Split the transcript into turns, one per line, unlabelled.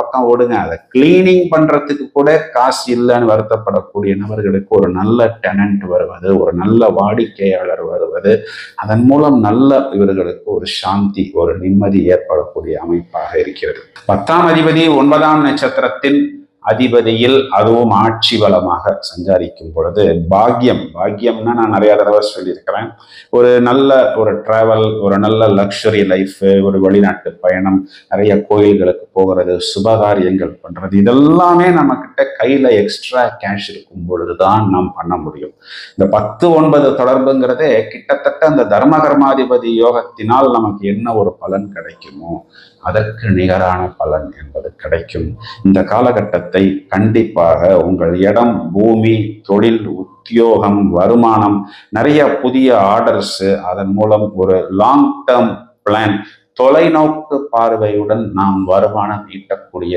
பக்கம் ஓடுங்க. அதை கிளீனிங் பண்றதுக்கு கூட காசு இல்லைன்னு வருத்தப்படக்கூடிய நபர்களுக்கு ஒரு நல்ல டெனன்ட் வருவது ஒரு நல்ல வாடிக்கையாளர் வருவது அதன் மூலம் நல்ல இவர்களுக்கு ஒரு சாந்தி ஒரு நிம்மதி ஏற்படக்கூடிய அமைப்பாக இருக்கிறது. பத்தாம் அதிபதி ஒன்பதாம் நட்சத்திரத்தின் அதிபதியில் அதுவும் ஆட்சி பலமாக சஞ்சாரிக்கும் பொழுது பாக்கியம் பாக்கியம்னா நான் நிறைய தடவை சொல்லியிருக்கிறேன். ஒரு நல்ல ஒரு டிராவல் ஒரு நல்ல லக்ஸரி லைஃப் ஒரு வெளிநாட்டு பயணம் நிறைய கோயில்களுக்கு போகிறது சுபகாரியங்கள் பண்ணுறது இதெல்லாமே நம்மக்கிட்ட கையில் எக்ஸ்ட்ரா கேஷ் இருக்கும் பொழுது தான் நாம் பண்ண முடியும். இந்த பத்து ஒன்பது தொடர்புங்கிறதே கிட்டத்தட்ட அந்த தர்மகர்மாதிபதி யோகத்தினால் நமக்கு என்ன ஒரு பலன் கிடைக்குமோ அதற்கு நிகரான பலன் என்பது கிடைக்கும். இந்த காலகட்டத்தை கண்டிப்பாக உங்கள் இடம் பூமி தொழில் உத்தியோகம் வருமானம் நிறைய புதிய ஆர்டர்ஸு அதன் மூலம் ஒரு லாங் டேர்ம் பிளான் தொலைநோக்கு பார்வையுடன் நாம் வருமானம் ஈட்டக்கூடிய